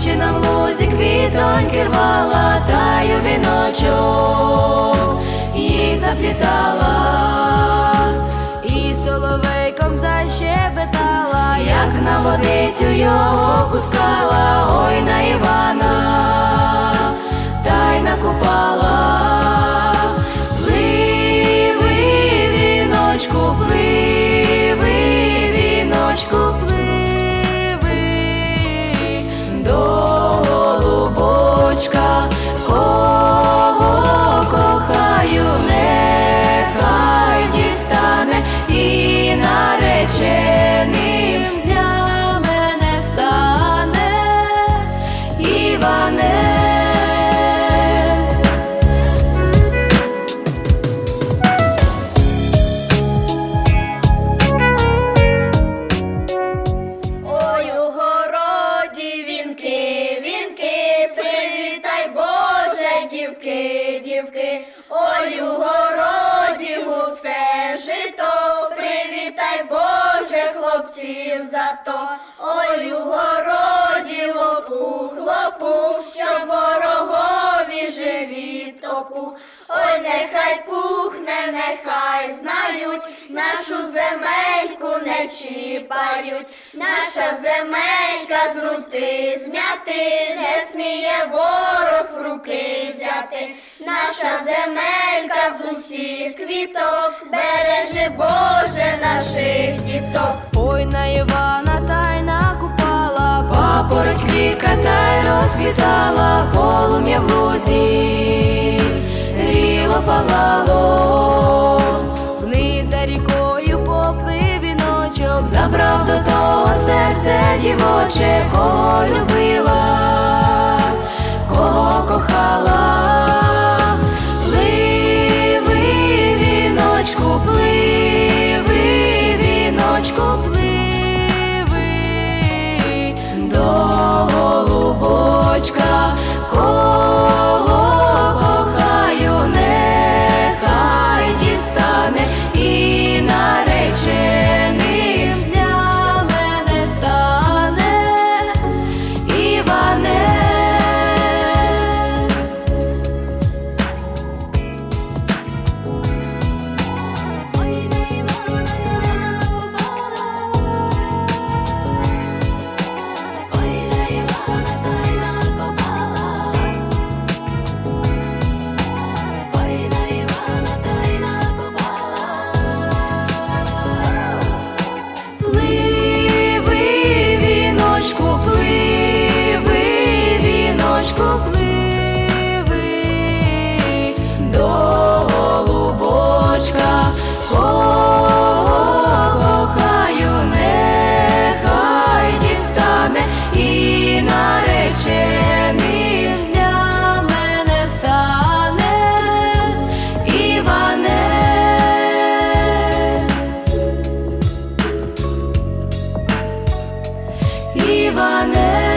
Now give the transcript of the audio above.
дівчина в лузі квітоньки рвала, таю й у віночок їх заплітала, і соловейком защебетала, як на водицю його пускала, ой на Іван. Хлопців зато, ой, у городі лопух, лопух, щоб ворогові живіт опух. Ой, нехай пухне, нехай знають, нашу земельку не чіпають, наша земелька з русти змяти, не сміє ворог в руки взяти, наша земелька з усіх квіток, бережи Боже наших діток. Ой на Івана та й накупала, папороть квітка та й розквітала, полум'я в лузі, гріло палало, вниз за рікою поплив віночок, забрав до того серце дівоче, кого любила, Іване.